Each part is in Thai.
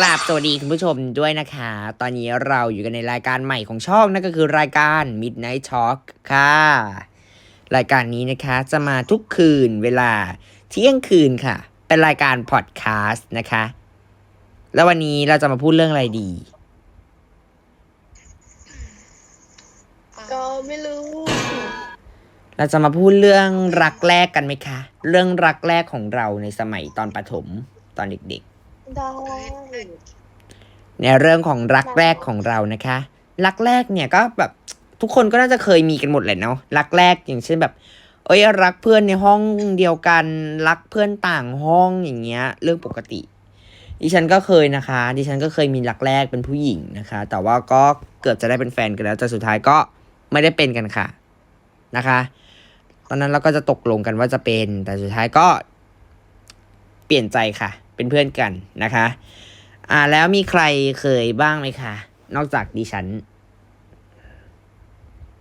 กราบสวัสดีคุณผู้ชมด้วยนะคะ ตอนนี้เราอยู่กันในรายการใหม่ของช่องนั่นก็คือรายการ Midnight Talk ค่ะ รายการนี้นะคะจะมาทุกคืนเวลาเที่ยงคืนค่ะ เป็นรายการพอดแคสต์นะคะ แล้ววันนี้เราจะมาพูดเรื่องอะไรดี ก็ไม่รู้ เราจะมาพูดเรื่องรักแรกกันไหมคะ เรื่องรักแรกของเราในสมัยตอนประถมตอนเด็กๆ ได้ในเรื่องของรักแรกของเรานะคะ รักแรกเนี่ยก็แบบทุกคนก็น่าจะเคยมีกันหมดแหละเนาะรักแรกอย่างเช่นแบบ เอ้ยรักเพื่อนในห้องเดียวกัน รักเพื่อนต่างห้องอย่างเงี้ย เรื่องปกติ ดิฉันก็เคยนะคะ ดิฉันก็เคยมีรักแรกเป็นผู้หญิงนะคะ แต่ว่าก็เกือบจะได้เป็นแฟนกันแล้วแต่สุดท้ายก็ไม่ได้เป็นกันค่ะนะคะ ตอนนั้นเราก็จะตกลงกันว่าจะเป็น แต่สุดท้ายก็เปลี่ยนใจค่ะ เป็นเพื่อนกันนะคะ อ่าแล้วมีใครเคยบ้างไหมคะ นอกจากดิฉัน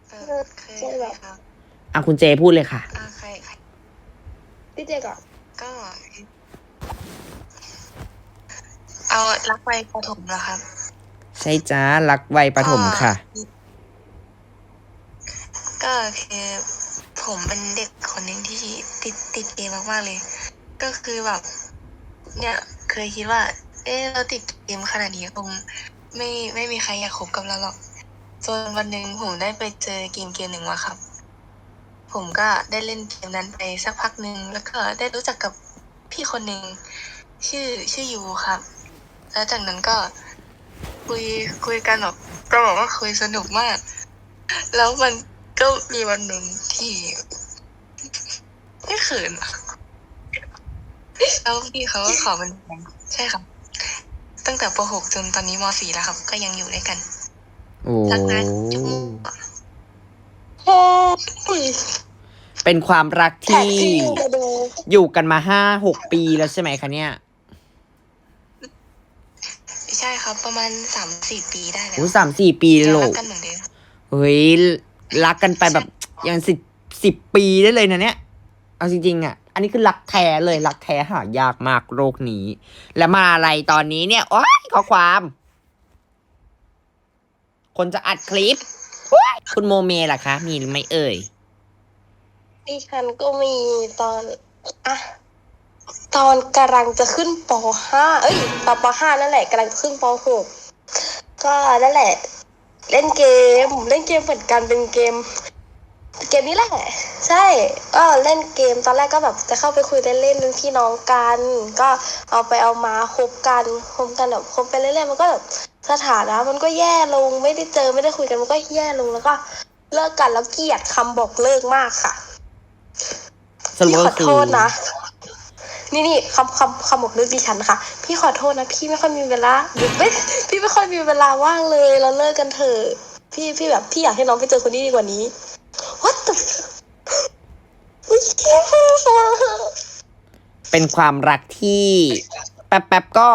เออเคยเลยครับอะคุณเจพูดเลยค่ะ อ่าใครใครพี่เจก่อนก็ เอารักไปประถมแล้วครับ ใช่จ้ารักวัยประถมค่ะ ก็คือผมเป็นเด็กคนหนึ่งที่ติดติดเกมมากๆเลย ก็คือแบบ เนี่ยเคยคิดว่า เออเราติดเกมขนาดนี้คงไม่ไม่มีใครอยากคบกับเราหรอกจนวันหนึ่งผมได้ไปเจอเกมเกมหนึ่งมาครับ ผมก็ได้เล่นเกมนั้นไปสักพักหนึ่งแล้วก็ได้รู้จักกับพี่คนหนึ่งชื่อชื่อยูครับ แล้วจากนั้นก็คุยคุยกันแบบก็บอกว่าคุยสนุกมาก แล้วมันก็มีวันหนึ่งที่ไม่เขินอะ แล้วพี่เขาก็ขอเป็นแฟนใช่ครับ ตั้งแต่ป .6 จนตอนนี้ม .4 แล้วครับ ก็ยังอยู่ด้วยกันโอ้รักนะจุ๊บโอ้ยเป็นความรักแท็กที่ที่มาดูอยู่กันมาห้าหกปีแล้วใช่ไหมคะเนี่ยใช่ครับ ประมาณสามสี่ปีได้แล้วโอ้สามสี่ปียัเลยงเหรรัอกกันเหมือนเดิมเฮ้ยรักกันไปแบบอย่างสิบสิบปีได้เลยนะเนี่ย เอาจริงๆอะ อันนี้คือรักแท้เลยรักแท้หายากมากโรคนี้ แล้วมาอะไรตอนนี้เนี่ยโอ้ยข้อความ คนจะอัดคลิปคุณโมเมล่ะคะ มีหรือไม่เอ่ยดิฉันก็มีตอนอะตอนกำลังจะขึ้นป .5 เอ้ยตอนป .5 นั่นแหละกำลังจะขึ้นป .6 ก็นั่นแหละ เล่นเกม เล่นเกมเหมือนกันเป็นเกม เกมนี้แหละ ใช่ก็เล่นเกมตอนแรกก็แบบจะเข้าไปคุยเล่นๆเป็นพี่น้องกัน ก็เอาไปเอามาคบกันคบกันแบบคบไปเรื่อยๆมันก็แบบสถานะมันก็แย่ลงไม่ได้เจอไม่ได้คุยกันมันก็แย่ลงแล้วก็เลิกกันแล้วเกลียดคำบอกเลิกมากค่ะสรุปพี่ขก็อคืโทอษนะ นี่นี่คำคำคำบอกเลิกดิฉันค่ะ พี่ขอโทษนะพี่ไม่ค่อยมีเวลาหรือไม่พี่ไม่ค่อยมีเวลาว่างเลยเราเลิกกันเถอะพี่พี่แบบพี่อยากให้น้องไปเจอคนที่ดีกว่านี้ what the อุ๊ยเป็นความรักที่ แป๊บๆก็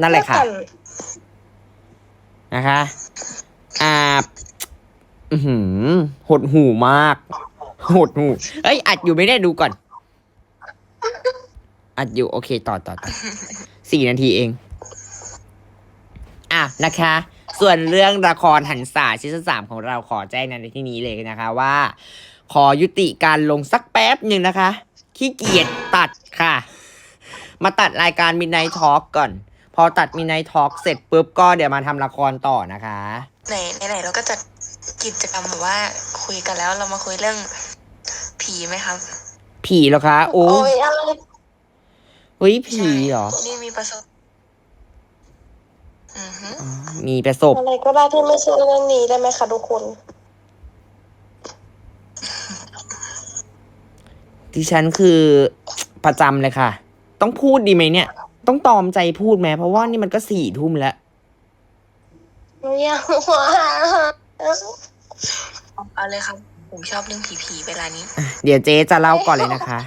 นั่นแหละค่ะ นะคะ อ่าอือหือหดหูมาก หดหู เอ้ย อัดอยู่ไม่ได้ดูก่อน อัดอยู่ โอเค ต่อต่อต่อสี่นาทีเอง อะนะคะ ส่วนเรื่องละครหันษาซีซั่นสามของเราขอแจ้งในที่นี้เลยนะคะว่า ขอยุติการลงสักแป๊บหนึ่งนะคะขี้เกียจตัดค่ะ มาตัดรายการ Midnight Talk ก่อน พอตัด Midnight Talk เสร็จปุ๊บก็เดี๋ยวมาทำละครต่อนะคะ ไหนไหนๆเราก็จะกิจกรรมแบบว่าคุยกันแล้วเรามาคุยเรื่องผีไหมครับ ผีเหรอคะ โอ้โอ้ยอะไรเฮ้ยผีเหรอ นี่มีประสบอือฮึอ๋อ มีประสบ อะไรก็ได้ที่ไม่ใช่เรื่องนี้ได้ไหมคะทุกคนที่ฉันคือประจำเลยค่ะ ต้องพูดดีไหมเนี่ย ต้องตอมใจพูดไหมเพราะว่านี่มันก็สี่ทุ่มแล้วอยากว่าเอาเลยครับ ผมชอบเรื่องผีๆเวลานี้ เดี๋ยวเจ๊จะเล่าก่อนเลยนะคะ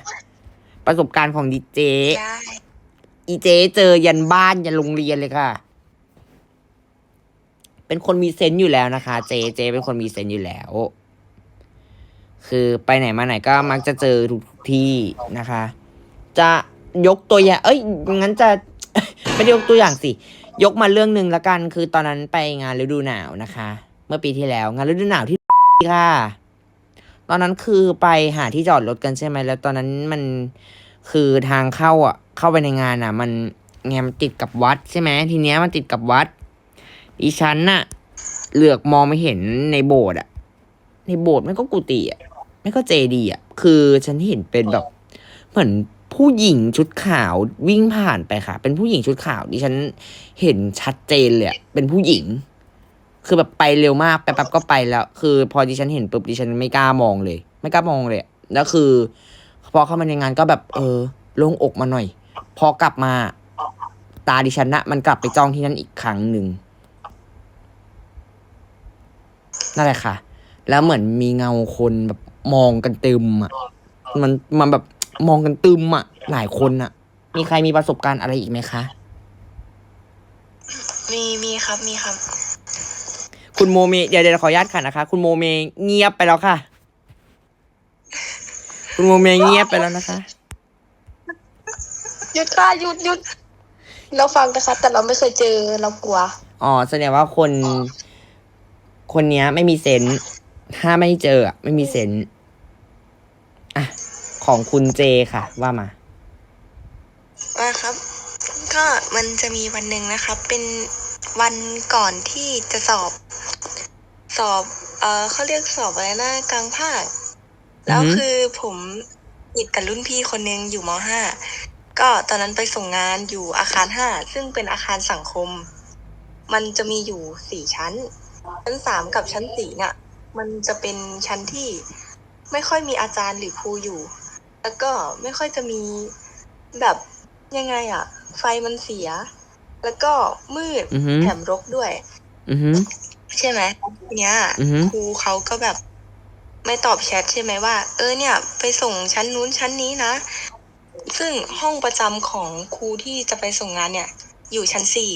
ประสบการณ์ของดิเจ ได้ อีเจ๊เจอยันบ้านยันโรงเรียนเลยค่ะ เป็นคนมีเซนต์อยู่แล้วนะคะ เจเจ เป็นคนมีเซนต์อยู่แล้ว คือไปไหนมาไหนก็มักจะเจอทุกที่นะคะ จะยกตัวอย่าง เอ้ยงั้นจะ ไม่ได้ยกตัวอย่างสิ ยกมาเรื่องหนึ่งละกัน คือตอนนั้นไปงานฤดูหนาวนะคะ เมื่อปีที่แล้ว งานฤดูหนาวที่ค่ะ ตอนนั้นคือไปหาที่จอดรถกันใช่ไหมแล้ว ตอนนั้นมันคือทางเข้าอะ เข้าไปในงานอะ มันไงมันติดกับวัดใช่ไหมทีเนี้ยมันติดกับวัด อีฉันน่ะเหลือกมองไม่เห็นในโบสถ์อะในโบสถ์ไม่ก็กุฏิอะไม่ก็เจดีอะคือฉันเห็นเป็นแบบเหมือนผู้หญิงชุดขาววิ่งผ่านไปค่ะ เป็นผู้หญิงชุดขาวดิฉันเห็นชัดเจนเลยเป็นผู้หญิง คือแบบไปเร็วมากแป๊บก็ไปแล้ว คือ พอดิฉันเห็นปุ๊บดิฉันไม่กล้ามองเลย ไม่กล้ามองเลยแล้วคือ พอเข้ามาในงานก็แบบ เออโล่งอกมาหน่อย พอกลับมา ตาดิฉันนะมันกลับไปจ้องที่นั่นอีกครั้งหนึ่ง นั่นแหละค่ะ แล้วเหมือนมีเงาคนแบบมองกันเต็มอะ มันมันแบบมองกันตึมอะ หลายคนอะ มีใครมีประสบการณ์อะไรอีกไหมคะ มีมีครับมีครับ คุณโมเมเดี๋ยวเดี๋ยวขออนุญาตค่ะนะคะ คุณโมเมเงียบไปแล้วค่ะ คุณโมเมเงียบไปแล้วนะคะ หยุดค่ะหยุดหยุดเราฟังนะคะแต่เราไม่เคยเจอเรากลัว อ๋อแสดงว่าคน คนเนี้ย ไม่มีเซนส์ถ้าไม่เจออะไม่มีเซนส์อะของคุณเจค่ะ ว่ามาว่าครับ ก็มันจะมีวันหนึ่งนะครับ เป็นวันก่อนที่จะสอบ สอบเออเขาเรียกสอบอะไรนะกลางภาค แล้วอือหือคือผมติดกับรุ่นพี่คนหนึงอยู่มห้าก็ตอนนั้นไปส่งงานอยู่อาคารห้าซึ่งเป็นอาคารสังคม มันจะมีอยู่สี่ชั้น ชั้นสามกับชั้นสี่เนี่ย มันจะเป็นชั้นที่ไม่ค่อยมีอาจารย์หรือครูอยู่ แล้วก็ไม่ค่อยจะมีแบบยังไงอะไฟมันเสีย แล้วก็มืดอือหือแถมรกด้วย อือหือ ใช่ไหมทีเนี้ยอือหือครูเขาก็แบบไม่ตอบแชทใช่ไหมว่า เออเนี่ย ไปส่งชั้นนู้นชั้นนี้นะ ซึ่งห้องประจำของครูที่จะไปส่งงานเนี่ย อยู่ชั้นสี่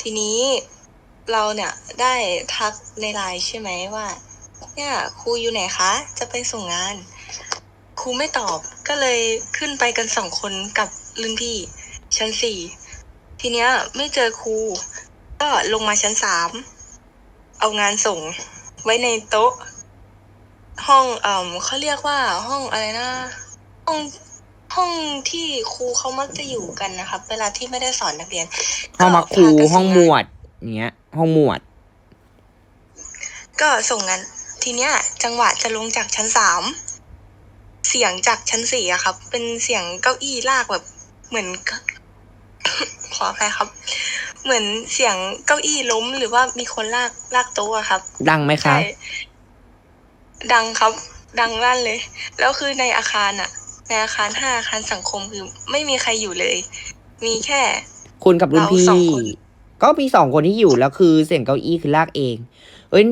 ทีนี้ เราเนี่ยได้ทักในไลน์ใช่ไหมว่า เนี่ยครูอยู่ไหนคะ จะไปส่งงาน ครูไม่ตอบก็เลยขึ้นไปกันสองคนกับรุ่นพี่ชั้นสี่ทีเนี้ยไม่เจอครูก็ลงมาชั้นสามเอางานส่งไว้ในโต๊ะ ห้องเอ่อเขาเรียกว่าห้องอะไรนะ ห้องห้องที่ครูเขามักจะอยู่กันนะครับ เวลาที่ไม่ได้สอนนักเรียนห้องมักครูก็พากันห้องหมส่งานวดอย่างเงี้ย ห้องหมวด ก็ส่งงานทีเนี้ย จังหวะจะลงจากชั้นสามเสียงจากชั้นสี่อะครับ เป็นเสียงเก้าอี้ลากแบบ เหมือน ขออภัยครับ เหมือนเสียงเก้าอี้ล้มหรือว่ามีคนลากลากโต๊ะอะครับ ดังไหมคะใช่ดังครับ ดังลั่นเลย แล้วคือในอาคารอะในอาคารห้าอาคารสังคมคือไม่มีใครอยู่เลย มีแค่ คุณกับรุ่นพี่เราสองคน ก็มีสองคนที่อยู่แล้วคือเสียงเก้าอี้คือลากเอง เอ้ย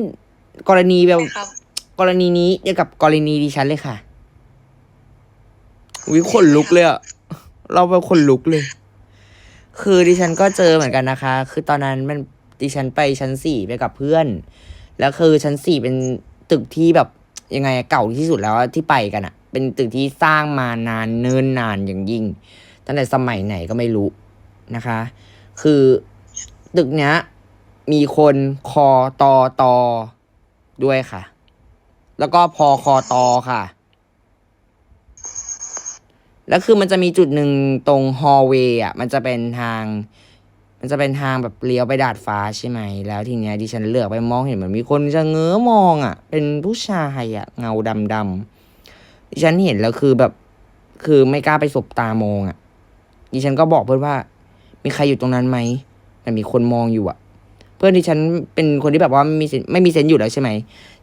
กรณีแบบนะครับกรณีนี้เดียวกับกรณีดิฉันเลยค่ะวิขนลุกเลยอะเราเป็นคนลุกเลย คือดิฉันก็เจอเหมือนกันนะคะ คือตอนนั้นมันดิฉันไปชั้นสี่ไปกับเพื่อน แล้วคือชั้นสี่เป็นตึกที่แบบยังไงอะเก่าที่สุดแล้วอะที่ไปกันอะเป็นตึกที่สร้างมานานเนิ่นนานอย่างยิ่ง ตั้งแต่สมัยไหนก็ไม่รู้นะคะ คือ ตึกเนี้ยมีคนคอตอตอด้วยค่ะ แล้วก็พอคอตอค่ะ แล้วคือมันจะมีจุดหนึ่งตรงฮอลเวย์อะ มันจะเป็นทาง มันจะเป็นทางแบบเลี้ยวไปดาดฟ้าใช่ไหม แล้วทีเนี้ยดิฉันเลือกไปมองเห็นเหมือนมีคนจะเงื้อมองอะ เป็นผู้ชายอะ เงาดำดำๆดิฉันเห็นแล้วคือแบบ คือไม่กล้าไปสบตามองอะ ดิฉันก็บอกเพื่อนว่า มีใครอยู่ตรงนั้นไหม แต่มีคนมองอยู่อะเพื่อนดิฉันเป็นคนที่แบบว่าไม่มีเซนไม่มีเซนอยู่แล้วใช่ไหม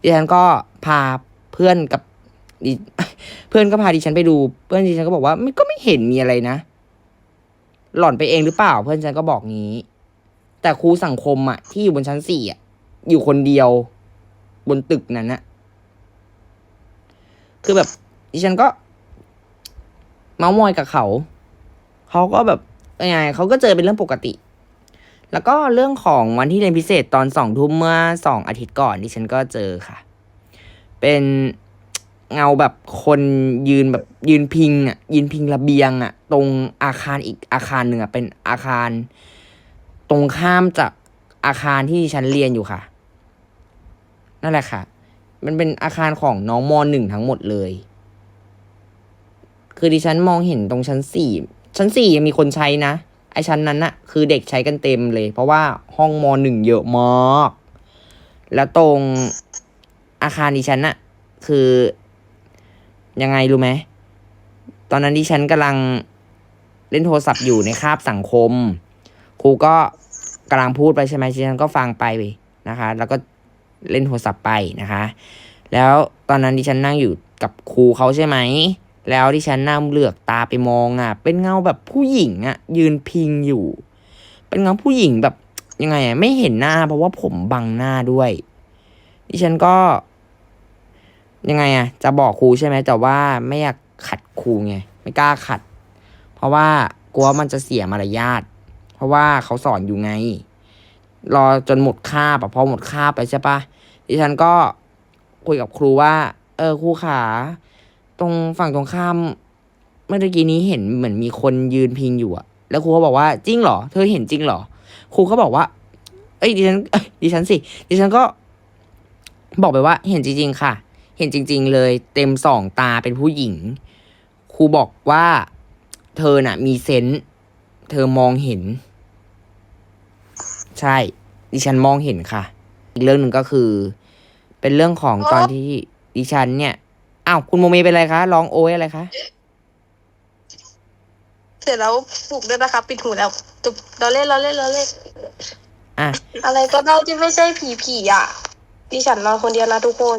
ดิฉันก็พาเพื่อนกับเพื่อนก็พาดิฉันไปดู เพื่อนดิฉันก็บอกว่าไม่ก็ไม่เห็นมีอะไรนะ หล่อนไปเองหรือเปล่า เพื่อนฉันก็บอกงี้ แต่ครูสังคมอะที่อยู่บนชั้นสี่อะอยู่คนเดียว บนตึกนั้นนะคือแบบดิฉันก็ เมาส์มอยกับเขา เขาก็แบบยังไงเขาก็เจอเป็นเรื่องปกติ แล้วก็เรื่องของวันที่เรียนพิเศษตอนสองทุ่มเมื่อสองอาทิตย์ก่อนดิฉันก็เจอค่ะ เป็นเงาแบบคนยืนแบบยืนพิงอะยืนพิงระเบียงอะ ตรงอาคารอีกอาคารหนึ่งอะเป็นอาคาร ตรงข้ามจากอาคารที่ดิฉันเรียนอยู่ค่ะ นั่นแหละค่ะ มันเป็นอาคารของน้องมหนึ่งทั้งหมดเลย คือดิฉันมองเห็นตรงชั้นสี่ชั้นสี่ยังมีคนใช้นะ ไอชั้นนั้นน่ะคือเด็กใช้กันเต็มเลย เพราะว่าห้องมหนึ่งเยอะมาก แล้วตรงอาคารดิฉันน่ะคือยังไงรู้ไหม ตอนนั้นดิฉันกำลังเล่นโทรศัพท์อยู่ในคาบสังคม ครูก็กำลังพูดไปใช่ไหมดิฉันก็ฟังไปนะคะ แล้วก็เล่นโทรศัพท์ไปนะคะ แล้วตอนนั้นดิฉันนั่งอยู่กับครูเขาใช่ไหม แล้วดิฉันนั่งเหลือกตาไปมองอะ เป็นเงาแบบผู้หญิงอะ ยืนพิงอยู่ เป็นเงาผู้หญิงแบบยังไงอะไม่เห็นหน้า เพราะว่าผมบังหน้าด้วยดิฉันก็ ยังไงอะ จะบอกครูใช่ไหมแต่ว่าไม่อยากขัดครูไงไม่กล้าขัด เพราะว่ากลัวมันจะเสียมารยาทเพราะว่าเขาสอนอยู่ไง รอจนหมดคาบอะพอหมดคาบไปใช่ปะดิฉันก็คุยกับครูว่า เออครูขา ตรงฝั่งตรงข้าม เมื่อกี้นี้เห็นเหมือนมีคนยืนพิงอยู่อะแล้วครูเขาบอกว่าจริงเหรอ เธอเห็นจริงเหรอ ครูเขาบอกว่า เอ้ยดิฉันเอ้ดิฉันสิ ดิฉันก็บอกไปว่าเห็นจริง ๆ ค่ะ เห็นจริง ๆ เลย เต็มสองตาเป็นผู้หญิง ครูบอกว่าเธอน่ะ มีเซนส์เธอมองเห็น ใช่ ดิฉันมองเห็นค่ะ อีกเรื่องหนึ่งก็คือ เป็นเรื่องของตอนที่ดิฉันเนี่ย อ้าวคุณโมเมเป็นอะไรคะร้องโอยอะไรคะเสร็จแล้วปลุกด้วยนะคะปิดหูแล้วจบเราเล่นเราเล่นเราเล่นอะอะไรก็ได้ที่ไม่ใช่ผีผีๆอะดิฉันนอนคนเดียวนะทุกคน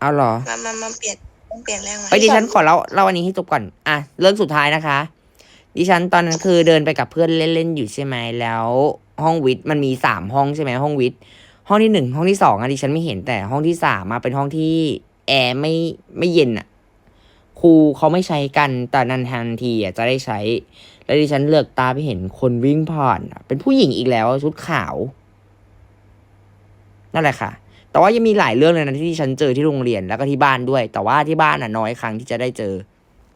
เอาเหรอมามามาเปลี่ยนเปลี่ยนเรื่องมาเอ้ยดิฉันขอเล่าเล่าอันนี้ให้จบก่อนอะเรื่องสุดท้ายนะคะ ดิฉันตอนนั้นคือเดินไปกับเพื่อนเล่นๆอยู่ใช่ไหมแล้ว ห้องวิทย์มันมีสามห้องใช่ไหมห้องวิทย์ห้องที่หนึ่งห้องที่สองอะดิฉันไม่เห็นแต่ห้องที่สามมาเป็นห้องที่ แอร์ไม่ไม่เย็นอะครูเขาไม่ใช้กันแต่นันทันทีอะจะได้ใช้ แล้วดิฉันเลือกตาไปเห็นคนวิ่งผ่านอะเป็นผู้หญิงอีกแล้วชุดขาว นั่นแหละค่ะ แต่ว่ายังมีหลายเรื่องเลยนะที่ดิฉันเจอที่โรงเรียนแล้วก็ที่บ้านด้วย แต่ว่าที่บ้านอะน้อยครั้งที่จะได้เจอ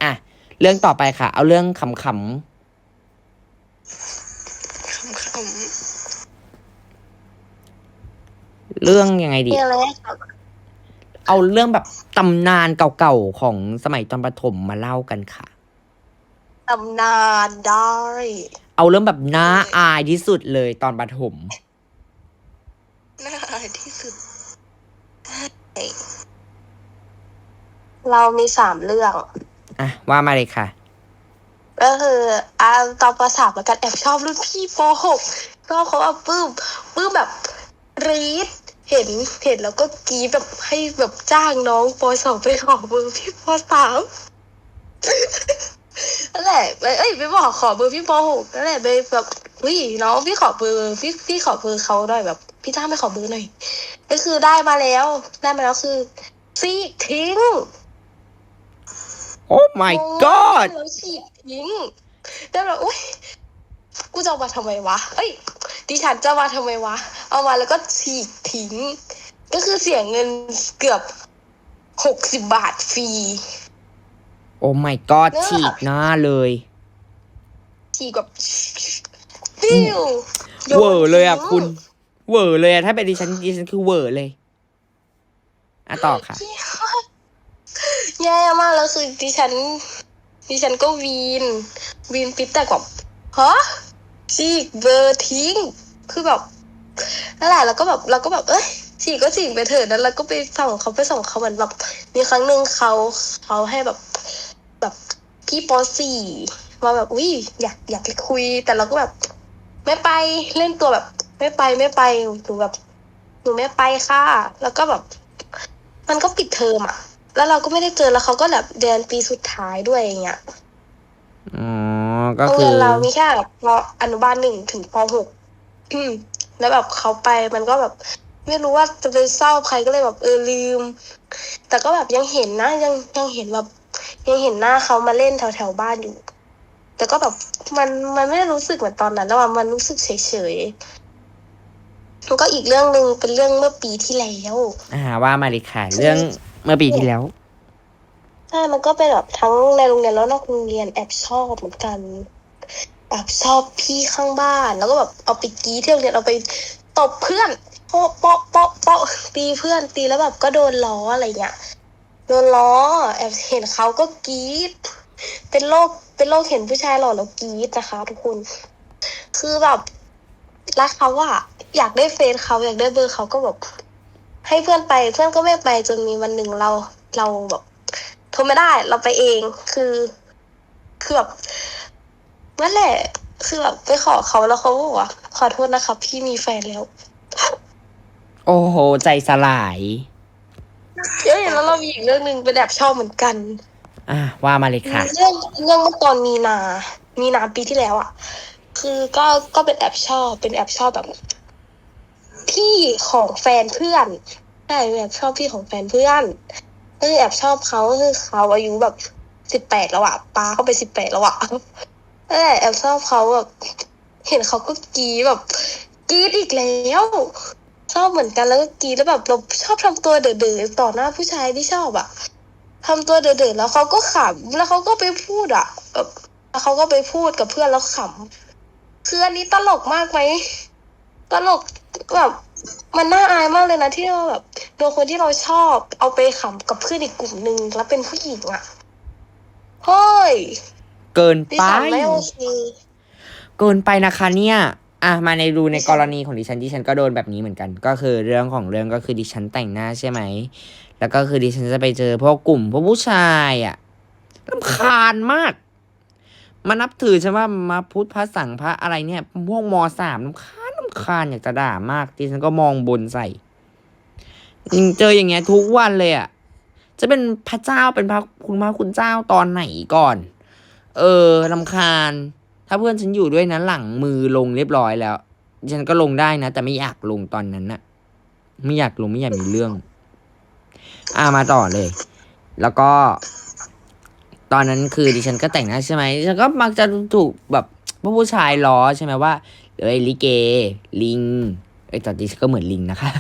อะ เรื่องต่อไปค่ะ เอาเรื่องขำคำคๆเรื่องยังไงดีมีอะไรให้ถาม เอาเรื่องแบบตำนานเก่าๆของสมัยตอนประถมมาเล่ากันค่ะ ตำนานได้ เอาเรื่องแบบน่าอายที่สุดเลยตอนประถมำน่าอายที่สุด เรามีสามเรื่อง อะ ว่ามาเลยค่ะ ก็คืออ่าตอนประสามแล้วกันแอบชอบรุ่นพี่ปหกก็เขาว่าปลื้มปลื้มแบบรีด เห็นเห็นแล้วก็กรีดแบบให้แบบจ้างน้องปสองไปขอเบอร์พี่ปสามนั่นแหละไปเอ้ยไปบอกขอเบอร์พี่ปหกนั่นแหละไปแบบเฮ้ยน้องพี่ขอเบอร์พี่พี่ขอเบอร์เขาหน่อยแบบ พี่จ้างไปขอเบอร์หน่อยก็คือได้มาแล้ว ได้มาแล้วคือซีกทิ้ง โอ้ my god แล้วฉีกทิ้งแล้วแบบอุ้ยกูจะเอามาทำไมวะเอ้ย ดิฉันจะเอามาทำไมวะ เอามาแล้วก็ฉีกทิ้ง ก็คือเสียเงินเกือบหกสิบบาทฟรี โอ้ my god เนี่ยฉีกหน้าเลย ฉีกแบบปิ้วโยนเวอร์เลยอะทิ้ง คุณ เวอร์เลยอะถ้าเป็นดิฉันดิฉันคือเวอร์เลยอะต่อค่ะ แย่มากแล้วคือดิฉันดิฉันก็วีน วีนปิดแต่แบบฮะ ฉีกเบอร์ทิ้ง คือแบบนั่นแหละแล้วก็แบบเราก็แบบเอ้ยฉีกก็ฉีกไปเถอะแล้วเราก็ไปส่งเขาไปส่งเขาเหมือนแบบมีครั้งหนึ่งเขาเขาให้แบบแบบพี่ปสี่มาแบบอุ้ยอยากอยากไปคุย แต่เราก็แบบ ไม่ไปเล่นตัวแบบ ไม่ไปไม่ไปหนูแบบหนูไม่ไปค่ะ แล้วก็แบบ มันก็ปิดเทอมอะ แล้วเราก็ไม่ได้เจอแล้วเขาก็แบบเดือนปีสุดท้ายด้วยอย่างเงี้ย อ๋อ ก็โรงคืเรียอนเรามีแค่แบบปอนุบาลหนึ่งถึงปหกอืมแล้วแบบเขาไปมันก็แบบ ไม่รู้ว่าจะไปเศร้าใครก็เลยแบบเออลืม แต่ก็แบบยังเห็นนะยังยังเห็นแบบ ยังเห็นหน้าเขามาเล่นแถวแถวๆบ้านอยู่ แต่ก็แบบมันมันไม่ได้รู้สึกเหมือนตอนนั้นแล้วอะมันรู้สึกเฉยเฉยๆแล้วก็อีกเรื่องหนึ่งเป็นเรื่องเมื่อปีที่แล้ว อ่าว่ามาเลยค่ะ เรื่องเมื่อปีที่แล้ว ใช่มันก็เป็นแบบทั้งในโรงเรียนแล้วนอกโรงเรียนแอบชอบเหมือนกันแอบชอบพี่ข้างบ้าน แล้วก็แบบเอาไปกรีดที่โรงเรียนเอาไปตบเพื่อนโป๊ะโป๊ะโป๊ะโป๊ะตีเพื่อนตีแล้วแบบก็โดนล้ออะไรเงี้ยโดนล้อ แอบเห็นเขาก็กรีดเป็นโรคเป็นโรคเห็นผู้ชายหล่อแล้วกรีดนะคะ ทุกคน คือแบบรักเขาอะอยากได้เฟซเขาอยากได้เบอร์เขาก็แบบให้เพื่อนไปเพื่อนก็ไม่ไปจนมีวันหนึ่งเราเราแบบ ทรไม่ได้เราไปเองคือคือแบบนั่นแหละ คือแบบไปขอเขาแล้วเขาบอกว่าขอโทษนะครับ พี่มีแฟนแล้ว โอ้โห ใจสลายเอ้ยแล้วเรามีอีกเรื่องหนึ่งเป็นแอบชอบเหมือนกัน อะว่ามาเลยค่ะ เรื่องเรื่องเมื่อตอนมีนา มีนาปีที่แล้วอะ คือก็ก็เป็นแอบชอบเป็นแอบชอบแบบพี่ของแฟนเพื่อนใช่เป็นแอบชอบพี่ของแฟนเพื่อนก็ คือแอบชอบเขาก็คือเขาอายุแบบสิบแปดแล้วอะปาเข้าไปสิบแปดแล้วอะเออแอบชอบเขาแบบเห็นเขาก็กรีแบบกรีดอีกแล้วชอบเหมือนกันแล้วก็กรีดแล้วแบบเราชอบทำตัวเดือๆต่อหน้าผู้ชายที่ชอบอะทำตัวเดือดแล้วเขาก็ขำแล้วเขาก็ไปพูดอะแบบแล้วเขาก็ไปพูดกับเพื่อนแล้วขำคืออันนี้ตลกมากไหมตลกแบบมันน่าอายมากเลยนะที่เราแบบ โดนคนที่เราชอบเอาไปขำกับเพื่อนอีกกลุ่มหนึ่งแล้วเป็นผู้หญิงอะเฮ้ยเกินดิไป ฉันไม่โอเคเกินไปนะคะเนี่ย อะ มาในดูในกรณีของดิฉันดิฉันก็โดนแบบนี้เหมือนกัน ก็คือเรื่องของเรื่องก็คือดิฉันแต่งหน้าใช่ไหม แล้วก็คือดิฉันจะไปเจอพวกกลุ่มพวกผู้ชายอะลำคาญมาก มานับถือใช่ว่ามาพุทธพระสังพระอะไรเนี่ย พวกมสามลำคาญลำคาญอยากจะด่ามากดิฉันก็มองบนใส่ยัง เจออย่างเงี้ยทุกวันเลยอะจะเป็นพระเจ้าเป็นพระคุณพระคุณเจ้าตอนไหนก่อน เออลำคาญ ถ้าเพื่อนฉันอยู่ด้วยนะหลังมือลงเรียบร้อยแล้ว ฉันก็ลงได้นะ แต่ไม่อยากลงตอนนั้นนะไม่อยากลงไม่อยากมีเรื่อง อ่ามาต่อเลย แล้วก็ ตอนนั้นคือดิฉันก็แต่งหน้าใช่ไหมฉันก็มักจะถูกแบบพวกผู้ชายล้อใช่ไหมว่าเอ้ยลิเก ลิง เอ้ยแต่ดิฉันก็เหมือนลิงนะคะ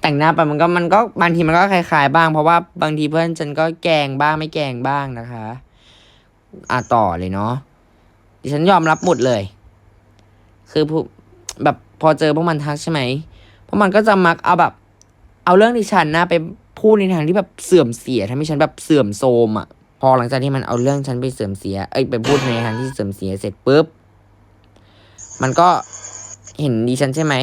แต่งหน้าไปมันก็มันก็บางทีมันก็คล้ายๆบ้าง เพราะว่าบางทีเพื่อนฉันก็แกล้งบ้างไม่แกล้งบ้างนะคะ อะต่อเลยเนาะดิฉันยอมรับหมดเลย คือผู้แบบพอเจอพวกมันทักใช่ไหมพวกมันก็จะมักเอาแบบ เอาเรื่องดิฉันนะไปพูดในทางที่แบบเสื่อมเสียทำให้ฉันแบบเสื่อมโทรมอะ พอหลังจากที่มันเอาเรื่องฉันไปเสื่อมเสีย เอ้ยไปพูดในทางที่เสื่อมเสียเสร็จปุ๊บ มันก็เห็นดิฉันใช่ไหม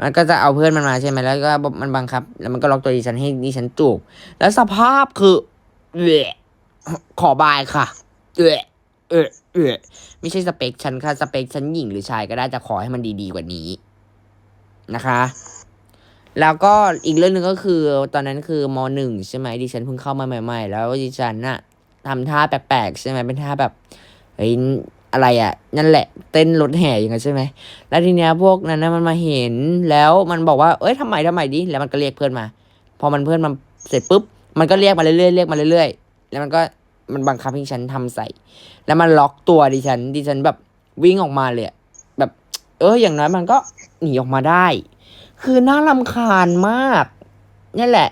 มันก็จะเอาเพื่อนมันมาใช่ไหมแล้วก็มันบังคับ แล้วมันก็ล็อกตัวดิฉันให้ดิฉันจูบแล้วสภาพคือเอะขอบายค่ะเอะเอะเอะไม่ใช่สเปคฉันค่ะสเปคฉันหญิงหรือชายก็ได้จะขอให้มันดีๆกว่านี้นะคะ แล้วก็อีกเรื่องหนึ่งก็คือ ตอนนั้นคือมหนึ่งใช่ไหมดิฉันเพิ่งเข้ามาใหม่ ๆ แล้วดิฉันน่ะทำท่าแปลกๆใช่ไหมเป็นท่าแบบเฮ้ย อะไรอะ นั่นแหละ เต้นรถแห่อย่างนั้นใช่ไหมแล้วทีเนี้ยพวกนั้นนะมันมาเห็นแล้วมันบอกว่าเอ้ยทำไมทำไมดิแล้วมันก็เรียกเพื่อนมา พอมันเพื่อนมันเสร็จปุ๊บมันก็เรียกมาเรื่อยๆเรียกมาเรื่อยๆแล้วมันก็มันบังคับให้ฉันทำใส่ แล้วมันล็อกตัวดิฉันดิฉันแบบวิ่งออกมาเลยแบบ เอออย่างน้อยมันก็หนีออกมาได้ คือน่ารำคาญมากนี่แหละ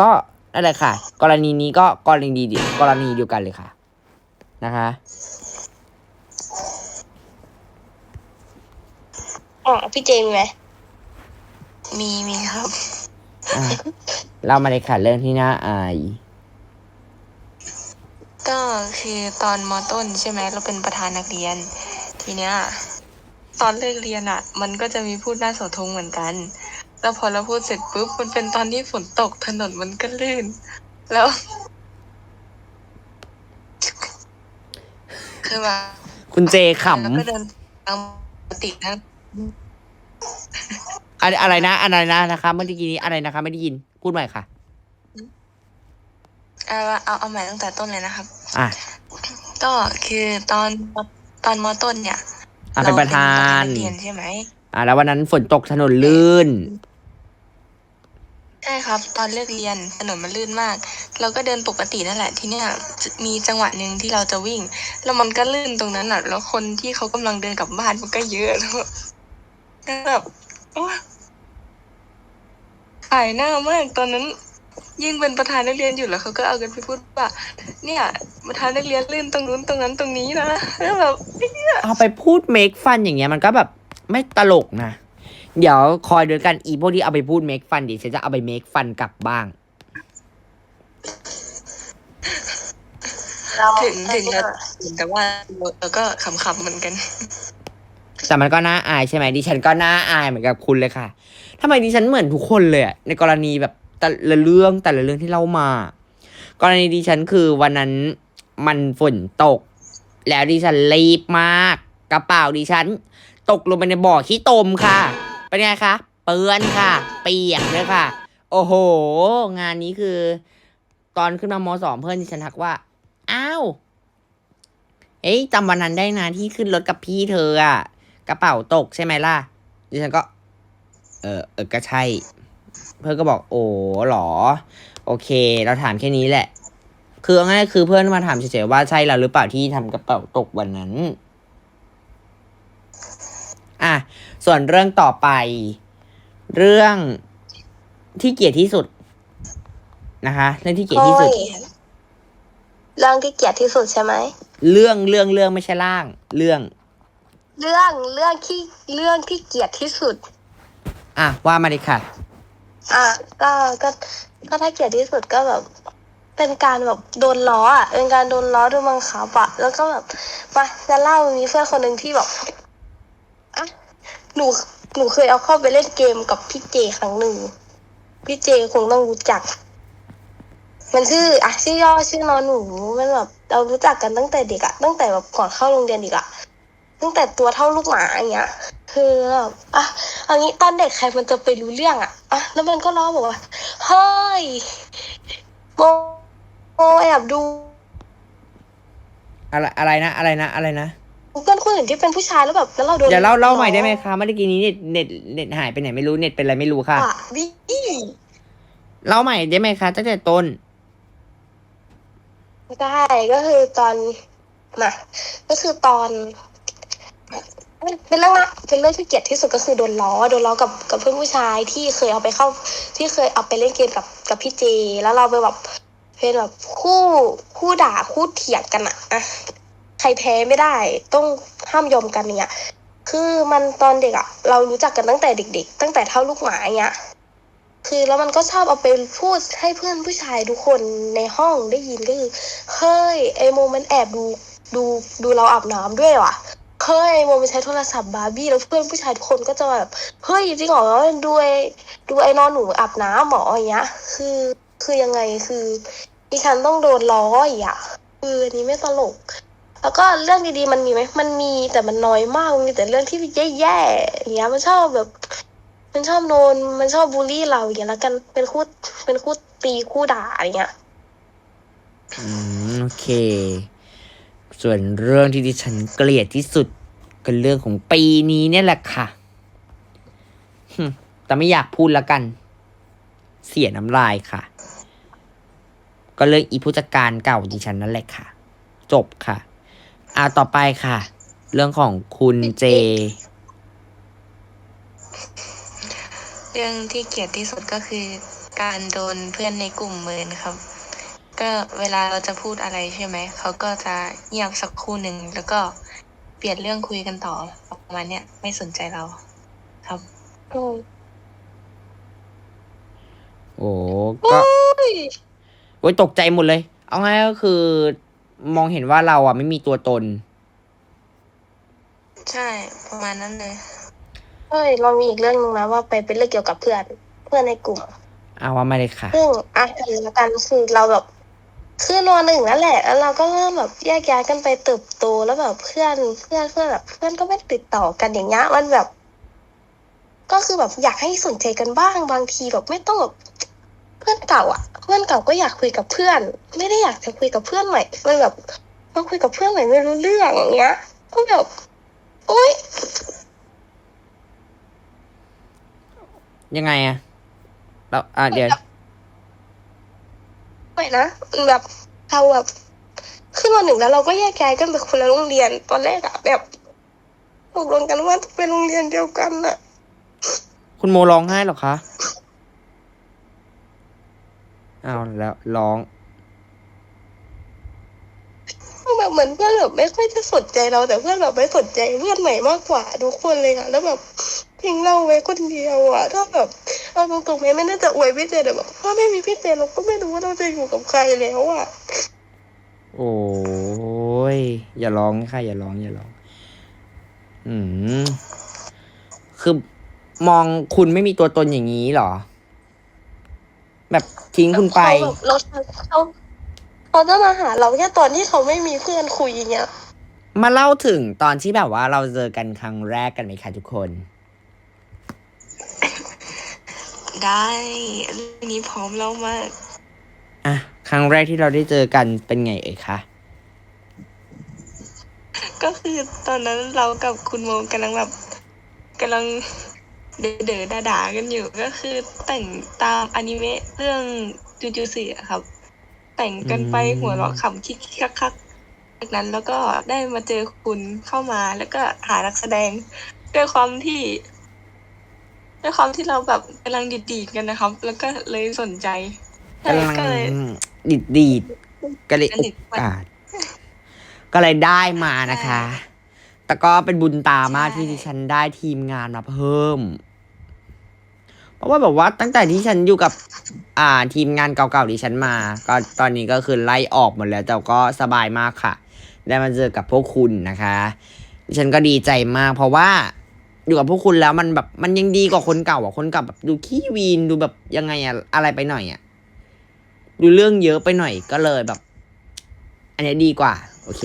ก็นั่นแหละค่ะ กรณีนี้ก็กรณีเดียวกรณีเดียวกันเลยค่ะ นะคะ อะพี่เจมส์มีไหมมีมีครับ อะเรามาเลยค่ะเรื่องที่น่าอาย ก็คือตอนมต้นใช่ไหมเราเป็นประธานนักเรียน ทีเนี้ยตอนเลิกเรียนอะ มันก็จะมีพูดหน้าเสาธงเหมือนกัน แล้วพอเราพูดเสร็จปุ๊บมันเป็นตอนที่ฝนตกถนนมันก็ลื่น แล้ว คือแบบคุณเจขแล้วก็เดินตามปกติทั้งำ อะไรอะไรนะอะไรนะนะคะเมื่อกี้นี้อะไรนะคะ ไม่ได้ยินพูดใหม่ค่ะ เอาเอาเอาใหม่ตั้งแต่ต้นเลยนะครับ อะก็คือตอนตอนมต้นเนี่ยอะเป็นประธานเรเป็นประธนักเรียนใช่ไหมอะแล้ววันนั้นฝนตกถนนลื่นใช่ครับ ตอนเลิกเรียนถนนมันลื่นมาก เราก็เดินปกตินั่นแหละทีเนี้ยมีจังหวะหนึ่งที่เราจะวิ่ง แล้วมันก็ลื่นตรงนั้นอะ แล้วคนที่เขากำลังเดินกลับบ้านมันก็เยอะแล้ว ก็แบบโอ๊ยขายหน้ามากตอนนั้น ยิ่งเป็นประธานนักเรียนอยู่แล้วเขาก็เอากันไปพูดว่า เนี่ย ประธานนักเรียนลื่นตรงนู้นตรงนั้นตรงนี้นะแล้วแบบเอาไปพูดเมคฟันอย่างเงี้ยมันก็แบบไม่ตลกนะ เดี๋ยวคอยดูกันอีพวกที่เอาไปพูดเมคฟันเดี๋ยวฉันจะเอาไปเมคฟันกลับบ้าง เราถึงถึงเราแต่ว่าเราก็ขำๆเหมือนกัน แต่มันก็น่าอายใช่ไหมดิฉันก็น่าอายเหมือนกับคุณเลยค่ะทำไมดิฉันเหมือนทุกคนเลยในกรณีแบบแต่ละเรื่องแต่ละเรื่องที่เล่ามากรณีดิฉันคือวันนั้นมันฝนตก แล้วดิฉันรีบมาก กระเป๋าดิฉัน ตกลงไปในบ่อขี้ตมค่ะ เป็นไงคะเปื้อนค่ะ เปียกเลยค่ะ โอ้โห งานนี้คือ ตอนขึ้นมามสองเพื่อนดิฉันทักว่าอ้าวเอ้ยจำวันนั้นได้นะที่ขึ้นรถกับพี่เธออะ กระเป๋าตกใช่ไหมล่ะ ดิฉันก็ เออเออก็ใช่ เพื่อนก็บอกโอ้หรอ โอเค เราถามแค่นี้แหละ คือเอาง่ายๆคือเพื่อนมาถามเฉยๆว่าใช่เราหรือเปล่าที่ทำกระเป๋าตกวันนั้น อะ ส่วนเรื่องต่อไป เรื่องที่เกลียดที่สุดนะคะ เรื่องที่เกลียดที่สุดโอ้ยเรื่องที่เกลียดที่สุดใช่ไหม เรื่องเรื่องเรื่องไม่ใช่ร่าง เรื่อง เรื่องเรื่องที่เรื่องที่เกลียดที่สุด อะว่ามาเลยค่ะ อะก็ก็ก็ถ้าเกลียดที่สุดก็แบบ เป็นการแบบโดนล้ออะเป็นการโดนล้อโดนบังคับอะแล้วก็แบบมาจะเล่ามีเพื่อนคนหนึ่งที่แบบอะหนูหนูเคยเอาเข้าไปเล่นเกมกับพี่เจครั้งหนึ่งพี่เจคงต้องรู้จัก มันชื่ออะชื่อย่อชื่อนอนหนูมันแบบเรารู้จักกันตั้งแต่เด็กอะตั้งแต่แบบก่อนเข้าโรงเรียนอีกอะ ตั้งแต่ตัวเท่าลูกหมาอย่างเงี้ยคือแบบอะเอันนี้ตอนเด็กใครมันจะไปรู้เรื่องอะอะแล้วมันก็ร้องบอกว่าเฮ้ยโมโมแอบดูอะไรอะไรนะอะไรนะอะไรนะเพื่อนคนอื่นที่เป็นผู้ชายแล้วแบบแล้วเราโดนเดี๋ยวเล่าเล่าใหม่ได้ไหมคะเมื่อกี้นี้เน็ตเน็ตเน็ตหายไปไหนไม่รู้เน็ตเป็นอะไรไม่รู้ค่ะอะวิเล่าใหม่ได้ไหมคะตั้งแต่ต้นได้ก็คือตอนนะก็คือตอน เป็นเรื่องละเป็นเรื่องที่เกลียดที่สุดก็คือโดนล้อโดนล้อกับกับเพื่อนผู้ชายที่เคยเอาไปเข้า ที่เคยเอาไปเล่นเกมกับกับพี่เจ แล้วเราไปแบบเป็นแบบคู่คู่ด่าคู่เถียงกันอะอะใครแพ้ไม่ได้ ต้องห้ามยอมกันเนี่ยคือมันตอนเด็กอะเรารู้จักกันตั้งแต่เด็ก ๆ ตั้งแต่เท่าลูกหมาอย่างเงี้ยคือแล้วมันก็ชอบเอาไปพูดให้เพื่อนผู้ชายทุกคนในห้องได้ยินก็คือเฮ้ยไอโมมันแอบดูดูดูเราอาบน้ำด้วยว่ะ เคยโมไปใช้โทรศัพท์บาร์บี้แล้วเพื่อนผู้ชายทุกคนก็จะแบบเฮ้ยจริงเหรอดูไอดูไอ้นอนหนูอาบน้ำหมออย่างเงี้ย คือคือยังไงคือดิฉันต้องโดนล้ออีกอะคืออันนี้ไม่ตลก แล้วก็เรื่องดีๆมันมีไหมมันมีแต่มันน้อยมากมีแต่เรื่องที่แย่ๆอย่างเงี้ยมันชอบแบบ มันชอบโดนมันชอบบูลลี่เราอย่างเงี้ยแล้วกันเป็นคู่เป็นคู่ตีคู่ด่าอย่างเงี้ยอืมโอเค ส่วนเรื่องที่ดิฉันเกลียดที่สุดก็เรื่องของปีนี้เนี่ยแหละค่ะแต่ไม่อยากพูดละกัน เสียน้ำลายค่ะ ก็เรื่องอีผู้จัดการเก่าดิฉันนั่นแหละค่ะ จบค่ะอ่าต่อไปค่ะ เรื่องของคุณเจ เรื่องที่เกลียดที่สุดก็คือ การโดนเพื่อนในกลุ่มเมินครับ ก็เวลาเราจะพูดอะไรใช่ไหม เขาก็จะเงียบสักครู่หนึ่ง แล้วก็เปลี่ยนเรื่องคุยกันต่อประมาณเนี้ยไม่สนใจเรา ครับอืมโอ้ก็โอ้ยตกใจหมดเลย เอาง่ายก็คือ มองเห็นว่าเราอะไม่มีตัวตน ใช่ประมาณนั้นเลยเฮ้ยเรามีอีกเรื่องหนึงนะว่าไปเป็นเรื่องเกี่ยวกับเพื่อนเพื่อนในกลุ่ม เอาว่ามาเลยค่ะซึ่งอะอย่างละกันคือเราแบบ คือรอหนึ่งนั่นแหละ แล้วเราก็เริ่มแบบแยกย้ายกันไปเติบโตแล้วแบบเพื่อนเพื่อนเพื่อนแบบเพื่อนก็ไม่ติดต่อกันอย่างเงี้ยมันแบบ ก็คือแบบอยากให้สนใจกันบ้างบางทีแบบไม่ต้องแบบเพื่อนเก่าอะ เพื่อนเก่าก็อยากคุยกับเพื่อน ไม่ได้อยากจะคุยกับเพื่อนใหม่มันแบบมาคุยกับเพื่อนใหม่ไม่รู้เรื่องอย่างเงี้ยก็แบบโอ๊ยยังไงอะเราอะเดี๋ยว นะแบบเราแบบขึ้นมาหนึ่งแล้วเราก็แยกย้ายกันไปคนละโรงเรียน ตอนแรกอะแบบตกลงกันว่าเป็นโรงเรียนเดียวกันอะคุณโมร้องไห้เหรอคะเอาแล้วร้องแบบเหมือนเพื่อนแบบไม่ค่อยจะสนใจเราแต่เพื่อนแบบไม่สนใจเพื่อนใหม่มากกว่าทุกคนเลยอะแล้วแบบทิ้งเราไว้คนเดียวอะถ้าแบบ เอาตรงๆแม่ไม่น่าจะอวยพี่เจแต่แบบถ้าไม่มีพี่เจเราก็ไม่รู้ว่าเราจะอยู่กับใครแล้วอะโอ้ยอย่าร้องค่ะ อย่าร้องอย่าร้อง อืมคือมองคุณไม่มีตัวตนอย่างนี้เหรอ แบบทิ้งคุณไป เขาแบบเราเขาเขาจะมาหาเราแค่ตอนที่เขาไม่มีเพื่อนคุยอย่างเงี้ย มาเล่าถึงตอนที่แบบว่าเราเจอกันครั้งแรกกันไหมคะทุกคน ได้เรื่องนี้พร้อมเล่ามากอะครั้งแรกที่เราได้เจอกันเป็นไงเอ่ยคะ ก็คือตอนนั้นเรากับคุณโมกำลังแบบกำลังเด๋อเด๋อด่าด่าๆกันอยู่ก็คือแต่งตามอนิเมะเรื่องจูจูสึอะครับ แต่งกันไปอืม หัวเราะขำคิกคักคักๆจากนั้นแล้วก็ได้มาเจอคุณเข้ามาแล้วก็หานักแสดงด้วยความที่ ด้วยความที่เราแบบกำลังดีดๆกันนะครับ แล้วก็เลยสนใจใช่กำลังก็เลยดีดดีดก็เลยสอุนิทกอาจก็เลยได้มานะคะ แต่ก็เป็นบุญตามากใช่ที่ดิฉันได้ทีมงานมาเพิ่ม เพราะว่าแบบว่าตั้งแต่ที่ฉันอยู่กับ อ่าทีมงานเก่าๆดิฉันมา ก็ตอนนี้ก็คือไล่ออกหมดแล้ว แต่ก็สบายมากค่ะ ได้มาเจอกับพวกคุณนะคะดิฉันก็ดีใจมาก เพราะว่า อยู่กับพวกคุณแล้วมันแบบมันยังดีกว่าคนเก่าอะคนเก่าแบบดูขี้วีนดูแบบยังไงอะอะไรไปหน่อยอะดูเรื่องเยอะไปหน่อยก็เลยแบบ อันนี้ดีกว่า โอเค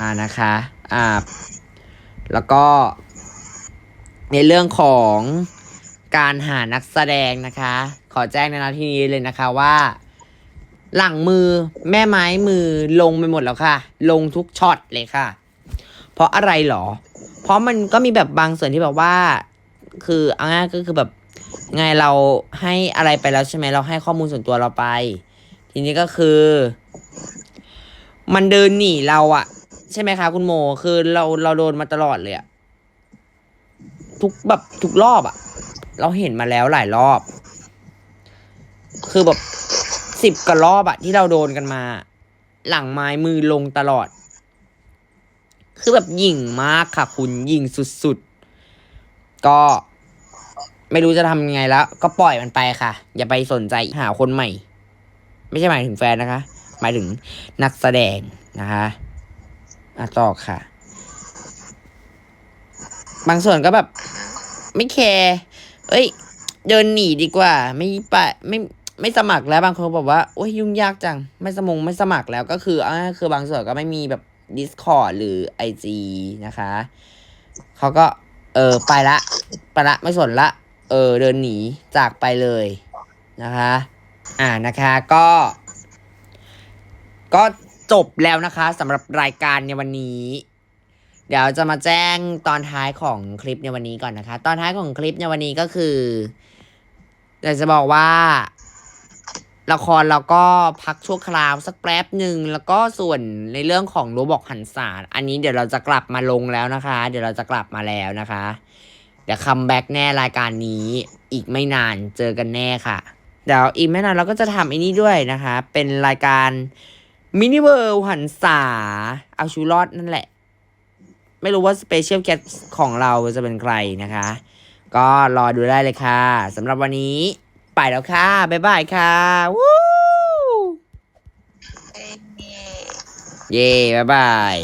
อ่านะคะ อ่า แล้วก็ ในเรื่องของการหานักแสดงนะคะ ขอแจ้งในนาทีนี้เลยนะคะว่า หลังมือแม่ไม้มือลงไปหมดแล้วค่ะ ลงทุกช็อตเลยค่ะ เพราะอะไรหรอ เพราะมันก็มีแบบบางส่วนที่แบบว่า คือเอาง่ายก็คือแบบไงเราให้อะไรไปแล้วใช่ไหมเราให้ข้อมูลส่วนตัวเราไป ทีนี้ก็คือ มันเดินหนีเราอะใช่ไหมคะคุณโม คือเราเราโดนมาตลอดเลยอะทุกแบบทุกรอบอะเราเห็นมาแล้วหลายรอบ คือแบบ สิบกว่ารอบอะที่เราโดนกันมา หลังไม้มือลงตลอด คือแบบยิ่งมากค่ะคุณยิ่งสุดๆ ก็ไม่รู้จะทำยังไงแล้ว ก็ปล่อยมันไปค่ะ อย่าไปสนใจหาคนใหม่ ไม่ใช่หมายถึงแฟนนะคะ หมายถึงนักแสดงนะคะอะต่อค่ะ บางส่วนก็แบบ ไม่แคร์เอ้ย เดินหนีดีกว่า ไม่ไปไม่ ไม่สมัครแล้วบางคนบอกว่าโอ้ยยุ่งยากจัง ไม่สมงไม่สมัครแล้วก็คืออ่าคือบางส่วนก็ไม่มีแบบ Discord หรือ IG นะคะเขาก็ เออไปละไปละไม่สนละ เออ เดินหนีจากไปเลยนะคะ อ่านะคะก็ ก็จบแล้วนะคะสำหรับรายการในวันนี้ เดี๋ยวจะมาแจ้งตอนท้ายของคลิปในวันนี้ก่อนนะคะ ตอนท้ายของคลิปในวันนี้ก็คืออยากจะบอกว่า ละครเราก็พักชั่วคราวสักแป๊บหนึ่งแล้วก็ส่วนในเรื่องของโรบอกหันศาอันนี้เดี๋ยวเราจะกลับมาลงแล้วนะคะ เดี๋ยวเราจะกลับมาแล้วนะคะเดี๋ยวคัมแบ็กแน่รายการนี้อีกไม่นานเจอกันแน่ค่ะ เดี๋ยวอีกไม่นานเราก็จะทำไอ้นี้ด้วยนะคะ เป็นรายการมินิเวิร์หันษาเอาชูรอดนั่นแหละ ไม่รู้ว่าสเปเชียลแ t ของเราจะเป็นใครนะคะ ก็รอดูได้เลยค่ะสำหรับวันนี้ ไปแล้วค่ะ บ๊ายบายค่ะวู้เอ่อเย่บ๊ายบาย